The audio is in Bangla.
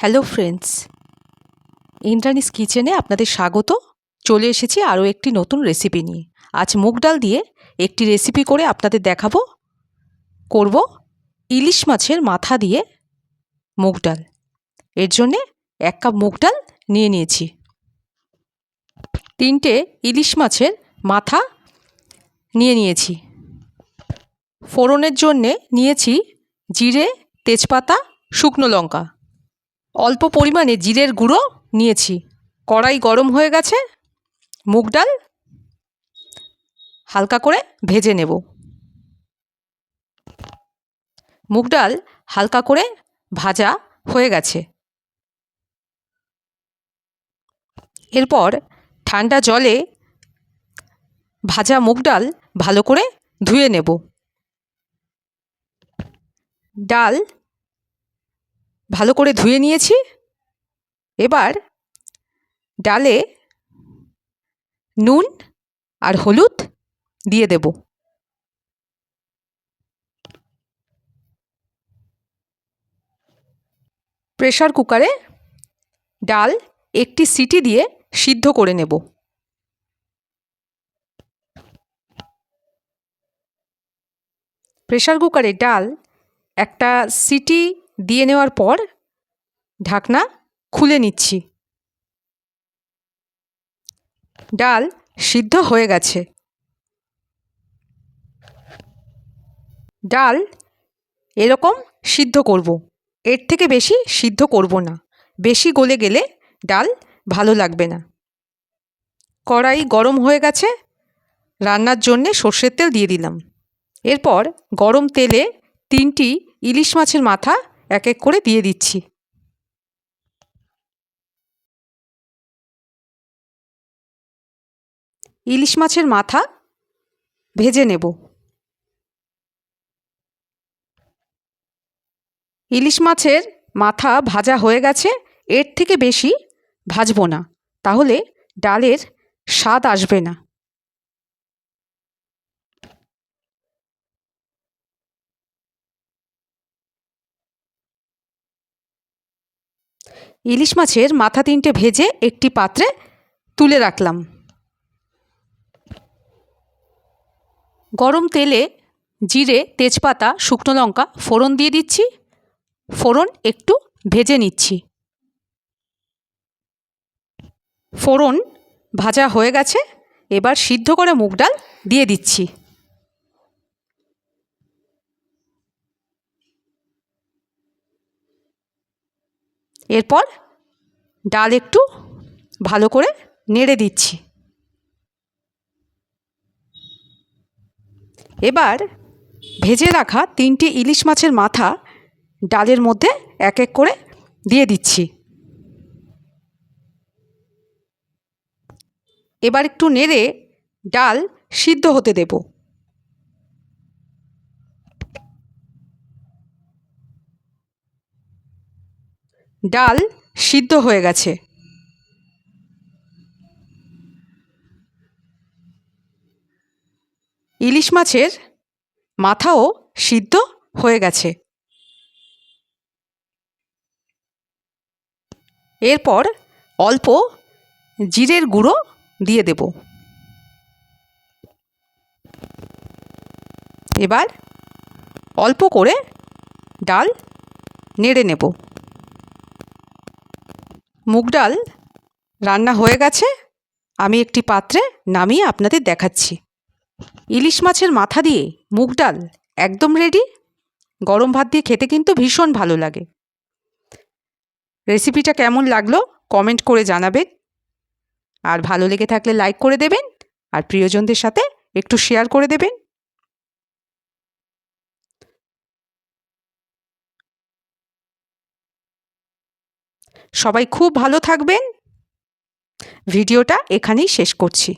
হ্যালো ফ্রেন্ডস ইন্দ্রানিস কিচেনে আপনাদের স্বাগত। চলে এসেছি আরও একটি নতুন রেসিপি নিয়ে। আজ মুগ ডাল দিয়ে একটি রেসিপি করে আপনাদের দেখাবো। করব ইলিশ মাছের মাথা দিয়ে মুগ ডাল। এর জন্যে এক কাপ মুগ ডাল নিয়ে নিয়েছি। তিনটে ইলিশ মাছের মাথা নিয়ে নিয়েছি। ফোড়নের জন্যে নিয়েছি জিরে, তেজপাতা, শুকনো লঙ্কা। অল্প পরিমাণে জিরের গুঁড়ো নিয়েছি। কড়াই গরম হয়ে গেছে। মুগ ডাল হালকা করে ভেজে নেব। মুগ ডাল হালকা করে ভাজা হয়ে গেছে। এরপর ঠান্ডা জলে ভাজা মুগ ডাল ভালো করে ধুয়ে নেব। ডাল ভালো করে ধুয়ে নিয়েছি। এবার ডালে নুন আর হলুদ দিয়ে দেব। প্রেশার কুকারে ডাল একটি সিটি দিয়ে সিদ্ধ করে নেব। প্রেশার কুকারে ডাল একটা সিটি দিয়ে নেওয়ার পর ঢাকনা খুলে নিচ্ছি। ডাল সিদ্ধ হয়ে গেছে। ডাল এরকম সিদ্ধ করব। এর থেকে বেশি সিদ্ধ করব না। বেশি গলে গেলে ডাল ভালো লাগবে না। কড়াই গরম হয়ে গেছে। রান্নার জন্যে সর্ষের তেল দিয়ে দিলাম। এরপর গরম তেলে তিনটি ইলিশ মাছের মাথা এক এক করে দিয়ে দিচ্ছি। ইলিশ মাছের মাথা ভেজে নেব। ইলিশ মাছের মাথা ভাজা হয়ে গেছে, এর থেকে বেশি ভাজবো না, তাহলে ডালের স্বাদ আসবে না। ইলিশ মাছের মাথা তিনটে ভেজে একটি পাত্রে তুলে রাখলাম। গরম তেলে জিরে, তেজপাতা, শুকনো লঙ্কা, ফোড়ন দিয়ে দিচ্ছি। ফোড়ন একটু ভেজে নিচ্ছি। ফোড়ন ভাজা হয়ে গেছে। এবার সিদ্ধ করে মুগ ডাল দিয়ে দিচ্ছি। এরপর ডাল একটু ভালো করে নেড়ে দিচ্ছি। এবার ভেজে রাখা তিনটি ইলিশ মাছের মাথা ডালের মধ্যে এক এক করে দিয়ে দিচ্ছি। এবার একটু নেড়ে ডাল সিদ্ধ হতে দেব। ডাল সিদ্ধ হয়ে গেছে। ইলিশ মাছের মাথাও সিদ্ধ হয়ে গেছে। এরপর অল্প জিরের গুঁড়ো দিয়ে দেব। এবার অল্প করে ডাল নেড়ে নেব। মুগ ডাল রান্না হয়ে গেছে, আমি একটি পাত্রে নামিয়ে আপনাদের দেখাচ্ছি। ইলিশ মাছের মাথা দিয়ে মুগ ডাল একদম রেডি গরম ভাত দিয়ে খেতে কিন্তু ভীষণ ভালো লাগে। রেসিপিটা কেমন লাগল কমেন্ট করে জানাবেন। আর ভালো লেগে থাকলে লাইক করে দেবেন, আর প্রিয়জনদের সাথে একটু শেয়ার করে দেবেন। সবাই খুব ভালো থাকবেন। ভিডিওটা এখানেই শেষ করছি।